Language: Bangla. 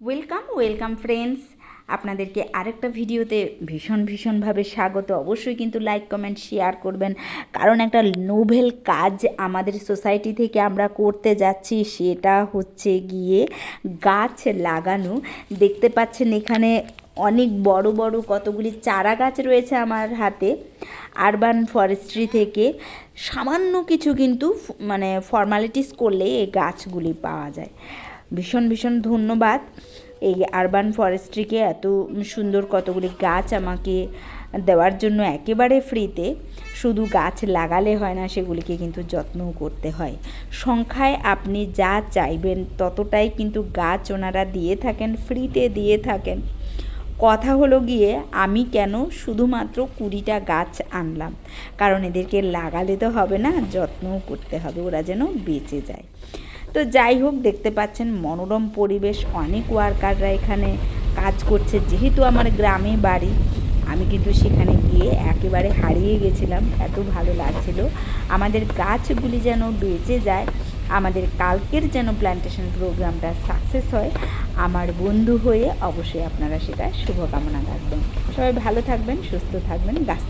ওয়েলকাম ওয়েলকাম ফ্রেন্ডস আপনাদেরকে আরেকটা ভিডিওতে ভীষণ ভীষণভাবে স্বাগত। অবশ্যই কিন্তু লাইক কমেন্ট শেয়ার করবেন। কারণ একটা নোভেল কাজ আমাদের সোসাইটি থেকে আমরা করতে যাচ্ছি, সেটা হচ্ছে গিয়ে গাছ লাগানো। দেখতে পাচ্ছেন এখানে অনেক বড় বড় কতগুলি চারা গাছ রয়েছে আমার হাতে। আরবান ফরেস্ট্রি থেকে সামান্য কিছু কিন্তু মানে ফর্মালিটিস করলে এই গাছগুলি পাওয়া যায়। ভীষণ ভীষণ ধন্যবাদ। এই আরবান ফরেস্ট্রিকে এত সুন্দর কতগুলি গাছ আমাকে দেওয়ার জন্য একেবারে ফ্রিতে শুধু গাছ লাগালে হয় না, সেগুলিকে কিন্তু যত্নও করতে হয়। সংখ্যায় আপনি যা চাইবেন, ততটাই কিন্তু গাছ ওনারা দিয়ে থাকেন ফ্রিতে দিয়ে থাকেন। কথা হলো গিয়ে, আমি কেন শুধুমাত্র কুড়িটা গাছ আনলাম? কারণ এদেরকে লাগালে তো হবে না, যত্নও করতে হবে, ওরা যেন বেঁচে যায়। তো যাই হোক, দেখতে পাচ্ছেন মনোরম পরিবেশ, অনেক ওয়ার্কাররা এখানে কাজ করছে। যেহেতু আমার গ্রামে বাড়ি, আমি কিন্তু সেখানে গিয়ে একেবারে হারিয়ে গেছিলাম, এত ভালো লাগছিল। আমাদের গাছগুলি যেন বেঁচে যায়, আমাদের কালকের যেন প্ল্যান্টেশন প্রোগ্রামটা সাকসেস হয়, আমার বন্ধু হয়ে অবশ্যই আপনারা সেটা শুভকামনা রাখবেন। সবাই ভালো থাকবেন, সুস্থ থাকবেন, গাছ